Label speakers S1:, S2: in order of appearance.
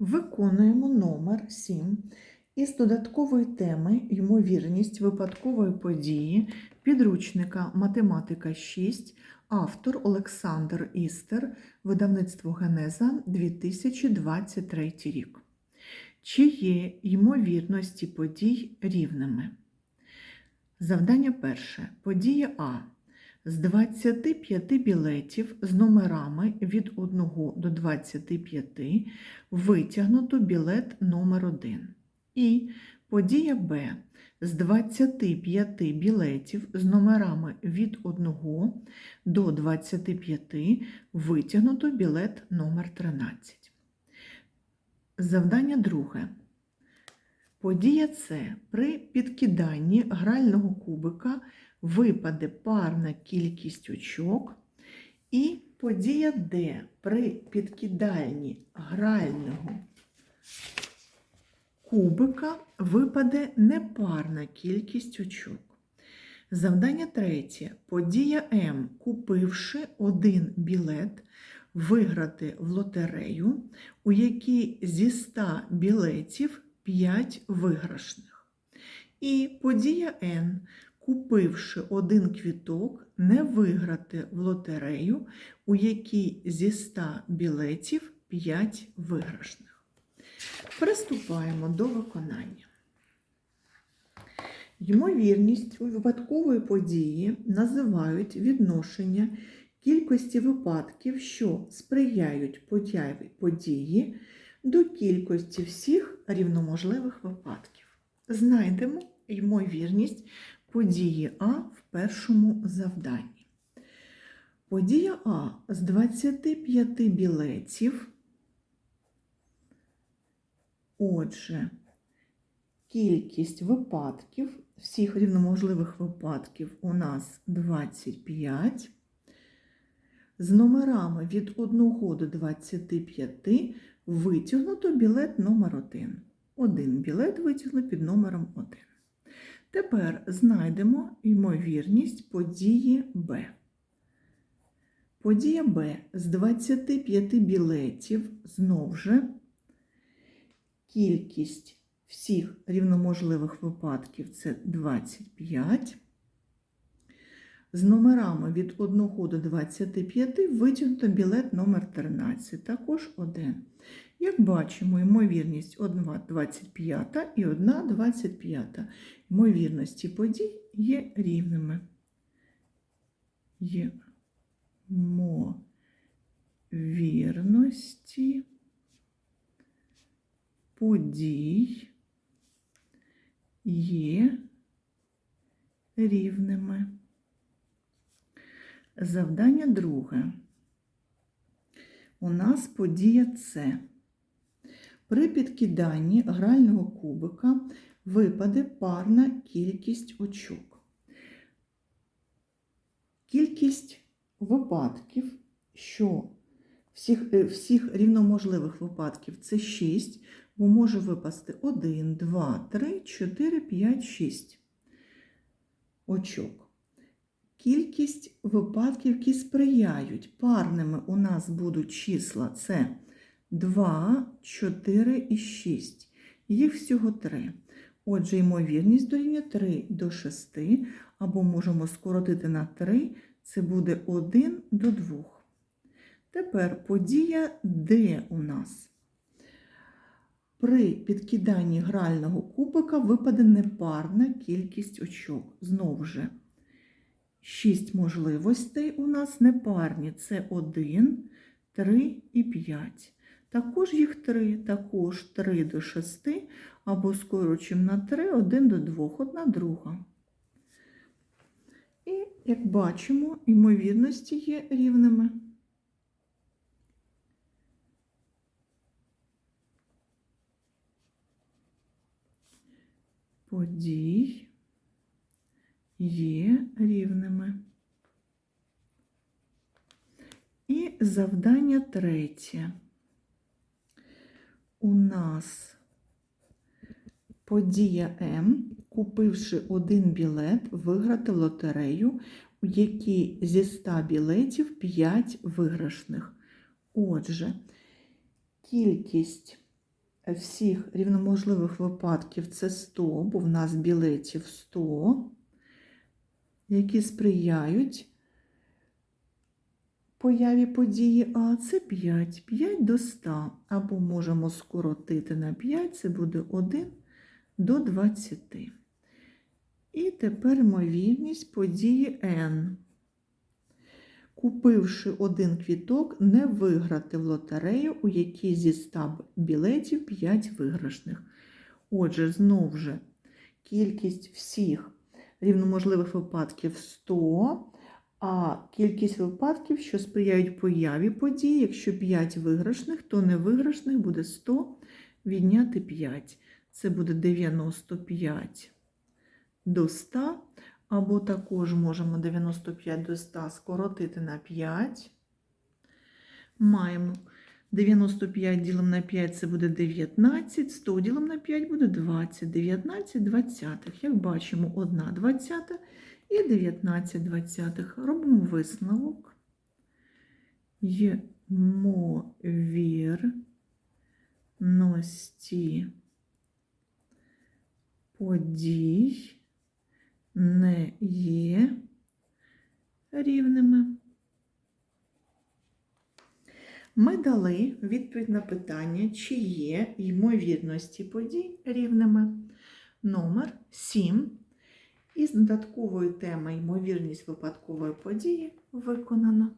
S1: Виконуємо номер 7 із додаткової теми ймовірність випадкової події підручника Математика 6, автор Олександр Істер, видавництво Генеза 2023 рік. Чи є ймовірності подій рівними? Завдання перше. Подія А. З 25 білетів з номерами від 1 до 25 витягнуто білет номер 1. І подія Б. З 25 білетів з номерами від 1 до 25 витягнуто білет номер 13. Завдання друге. Подія С. При підкиданні грального кубика випаде парна кількість очок. І подія Д. При підкиданні грального кубика випаде непарна кількість очок. Завдання третє. Подія М. Купивши один білет, виграти в лотерею, у якій зі 100 білетів 5 виграшних. І подія Н. Купивши один квіток, не виграти в лотерею, у якій зі 100 білетів 5 виграшних. Приступаємо до виконання. Ймовірність у випадкової події називають відношення кількості випадків, що сприяють появі події, до кількості всіх рівноможливих випадків. Знайдемо ймовірність події А в першому завданні. Подія А з 25 білетів. Отже, кількість випадків, всіх рівноможливих випадків у нас 25. З номерами від 1 до 25 витягнуто білет номер 1. Один білет витягнуто під номером 1. Тепер знайдемо ймовірність події Б. Подія Б з 25 білетів знову же кількість всіх рівноможливих випадків це 25. З номерами від 1 до 25 витягнуто білет номер 13, також 1. Як бачимо, ймовірність 1 25 і 1 25. Ймовірності подій є рівними. Ймовірності подій є рівними. Завдання друге. У нас подія С. При підкиданні грального кубика випаде парна кількість очок. Кількість випадків, що всіх, е, всіх рівноможливих випадків це 6, бо може випасти 1, 2, 3, 4, 5, 6 очок. Кількість випадків, які сприяють. Парними у нас будуть числа це 2, 4 і 6. Їх всього 3. Отже, ймовірність дорівнює 3 до 6, або можемо скоротити на 3, це буде 1 до 2. Тепер подія Д у нас. При підкиданні грального кубика випаде непарна кількість очок. Знову ж, 6 можливостей у нас непарні. Це 1, 3 і 5. Також їх 3, також 3 до 6, або скорочимо на 3, 1 до 2, одна друга. І, як бачимо, ймовірності є рівними. Подій є рівними. І завдання третє. У нас подія М, купивши один білет, виграти лотерею, у якій зі 100 білетів 5 виграшних. Отже, кількість всіх рівноможливих випадків це 100, бо в нас білетів 100, які сприяють появі події А, це 5, 5 до 100, або можемо скоротити на 5, це буде 1 до 20. І тепер ймовірність події N. Купивши один квіток, не виграти в лотерею, у якій зі 100 білетів 5 виграшних. Отже, знов же, кількість всіх рівноможливих випадків 100, а кількість випадків, що сприяють появі події, якщо 5 виграшних, то невиграшних буде 100 відняти 5. Це буде 95 до 100, або також можемо 95 до 100 скоротити на 5. Маємо 95 ділимо на 5 це буде 19, 100 ділимо на 5 буде 20, 19 двадцятих. Як бачимо, 1 двадцята і 19 двадцятих. Робимо висновок. Ймовірності подій не є рівними. Ми дали відповідь на питання, чи є ймовірності подій рівними. Номер 7. Із додаткової теми ймовірність випадкової події виконано.